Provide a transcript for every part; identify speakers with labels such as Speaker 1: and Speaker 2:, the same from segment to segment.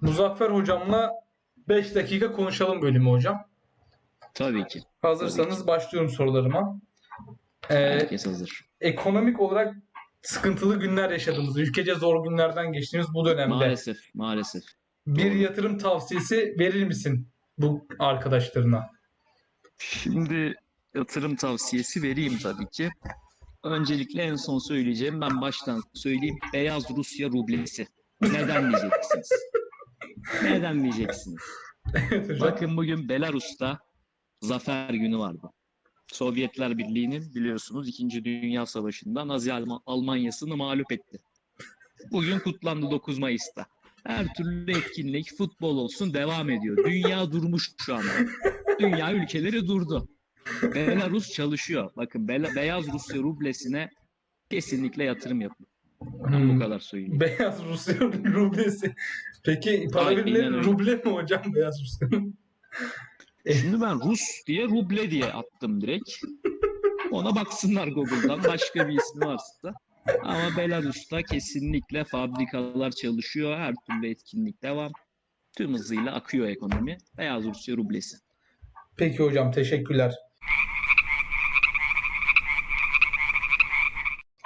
Speaker 1: Muzaffer hocamla 5 dakika konuşalım bölümü hocam.
Speaker 2: Tabii ki.
Speaker 1: Hazırsanız başlıyorum sorularıma. Ee,
Speaker 2: Herkes hazır.
Speaker 1: ekonomik olarak sıkıntılı günler yaşadığımız, ülkece zor günlerden geçtiğimiz bu dönemde
Speaker 2: Maalesef, maalesef.
Speaker 1: bir
Speaker 2: doğru.
Speaker 1: yatırım tavsiyesi verir misin bu arkadaşlarına?
Speaker 2: Şimdi yatırım tavsiyesi vereyim tabii ki. Öncelikle en son söyleyeceğim ben baştan söyleyeyim. Beyaz Rusya rublesi. Neden diyeceksiniz? Neden diyeceksiniz?
Speaker 1: Evet.
Speaker 2: Bakın bugün Belarus'ta zafer günü vardı. Sovyetler Birliği'nin biliyorsunuz 2. Dünya Savaşı'nda Nazi Alman- Almanya'sını mağlup etti. Bugün kutlandı 9 Mayıs'ta. Her türlü etkinlik, futbol olsun devam ediyor. Dünya durmuş şu anda. Dünya ülkeleri durdu. Belarus çalışıyor. Bakın Bela- Beyaz Rusya rublesine kesinlikle yatırım yapın. Ben
Speaker 1: Hmm.
Speaker 2: bu kadar söyleyeyim.
Speaker 1: Beyaz Rusya rublesi. Peki para
Speaker 2: öyle.
Speaker 1: ruble mi hocam Beyaz Rusya'nın?
Speaker 2: Şimdi ben Rus diye ruble diye attım direkt. Ona baksınlar Google'dan başka bir ismi varsa. Ama Belarus'ta kesinlikle fabrikalar çalışıyor. Her türlü etkinlik devam. Tüm hızıyla akıyor ekonomi. Beyaz Rusya rublesi.
Speaker 1: Peki hocam teşekkürler.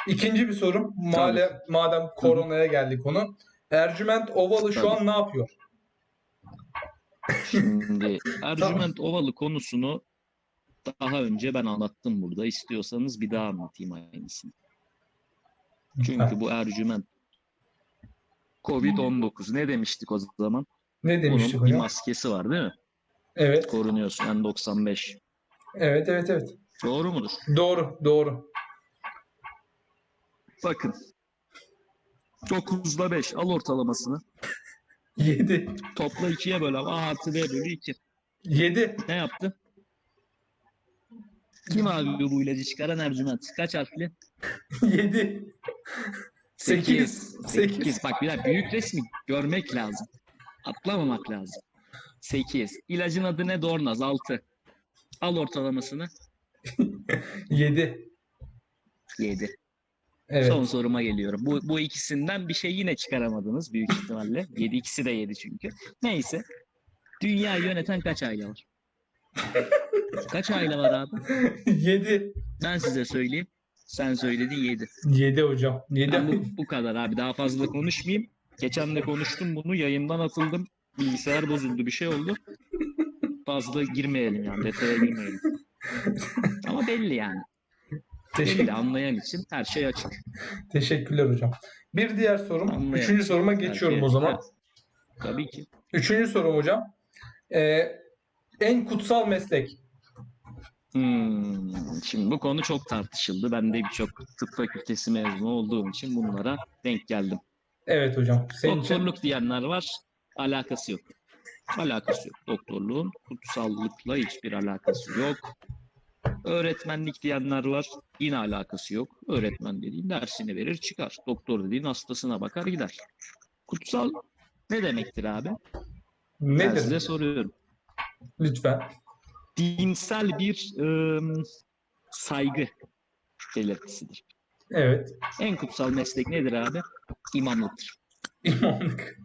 Speaker 1: İkinci bir sorum. Madem, madem koronaya geldik konu. Ercüment Ovalı şu
Speaker 2: Tabii.
Speaker 1: an ne yapıyor?
Speaker 2: Şimdi Ercüment Ovalı konusunu daha önce ben anlattım burada. İstiyorsanız bir daha anlatayım aynısını. Çünkü bu Ercüment Covid-19 ne demiştik o zaman?
Speaker 1: Ne demiştik
Speaker 2: Bunun bir
Speaker 1: hocam?
Speaker 2: maskesi var değil mi?
Speaker 1: Evet.
Speaker 2: Korunuyorsun N95.
Speaker 1: Evet evet evet.
Speaker 2: Doğru mudur?
Speaker 1: Doğru doğru.
Speaker 2: Bakın. 9'da 5 al ortalamasını.
Speaker 1: 7.
Speaker 2: Topla 2'ye böl ama A artı B bölü 2.
Speaker 1: 7.
Speaker 2: Ne yaptı? Kim abi bu ilacı çıkaran Ercüment? Kaç harfli?
Speaker 1: 7. 8. 8.
Speaker 2: 8. Bak bir dakika büyük resmi görmek lazım. Atlamamak lazım. 8. İlacın adı ne? Dornaz 6. Al ortalamasını.
Speaker 1: 7.
Speaker 2: 7.
Speaker 1: Evet.
Speaker 2: Son soruma geliyorum. Bu, bu ikisinden bir şey yine çıkaramadınız büyük ihtimalle. 7 ikisi de 7 çünkü. Neyse. Dünyayı yöneten kaç aile var? Kaç aile var abi?
Speaker 1: 7.
Speaker 2: Ben size söyleyeyim. Sen söyledin 7.
Speaker 1: 7 hocam. 7.
Speaker 2: Ben bu, bu kadar abi. Daha fazla konuşmayayım. Geçen de konuştum bunu. Yayından atıldım. Bilgisayar bozuldu. Bir şey oldu. Fazla girmeyelim yani. Detaya girmeyelim. Ama belli yani.
Speaker 1: Teşekkür,
Speaker 2: Belli anlayan için her şey açık.
Speaker 1: teşekkürler hocam. Bir diğer sorum.
Speaker 2: Anlayan
Speaker 1: Üçüncü soruma
Speaker 2: Her
Speaker 1: geçiyorum
Speaker 2: şey-
Speaker 1: o zaman.
Speaker 2: Evet. Tabii ki.
Speaker 1: Üçüncü sorum hocam. Ee, en kutsal meslek.
Speaker 2: Hmm, şimdi bu konu çok tartışıldı. Ben de birçok tıp fakültesi mezunu olduğum için bunlara denk geldim.
Speaker 1: Evet hocam. Senin için
Speaker 2: Doktorluk diyenler var. Alakası yok. Alakası yok. Doktorluğun kutsallıkla hiçbir alakası yok. Öğretmenlik diyenler var. Yine alakası yok. Öğretmen dediğin dersini verir çıkar. Doktor dediğin hastasına bakar gider. Kutsal ne demektir abi? Ben size
Speaker 1: nedir?
Speaker 2: soruyorum.
Speaker 1: Lütfen.
Speaker 2: Dinsel bir ım, saygı belirtisidir.
Speaker 1: Evet.
Speaker 2: En kutsal meslek nedir abi? İmamlıktır.
Speaker 1: İmamlık.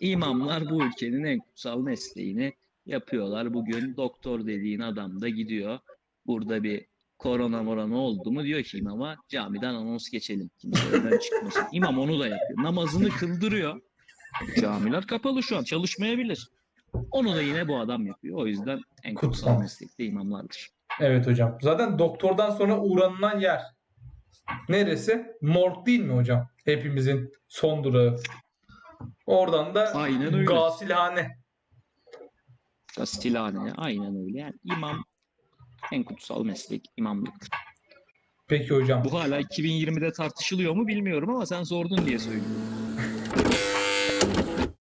Speaker 2: İmamlar bu ülkenin en kutsal mesleğini yapıyorlar. Bugün doktor dediğin adam da gidiyor. Burada bir korona morona oldu mu diyor ki imama camiden anons geçelim. Kimse evden çıkmasın. İmam onu da yapıyor. Namazını kıldırıyor. Camiler kapalı şu an. Çalışmayabilir. Onu da yine bu adam yapıyor. O yüzden en kutsal
Speaker 1: Kutsal.
Speaker 2: meslek de imamlardır.
Speaker 1: Evet hocam. Zaten doktordan sonra uğranılan yer. Neresi? Morg değil mi hocam? Hepimizin son durağı. Oradan da
Speaker 2: Aynen öyle.
Speaker 1: gasilhane.
Speaker 2: Gasilhane. Aynen öyle. Yani imam en kutsal meslek imamlıktır.
Speaker 1: Peki hocam.
Speaker 2: Bu hala 2020'de tartışılıyor mu bilmiyorum ama sen sordun diye söylüyorum.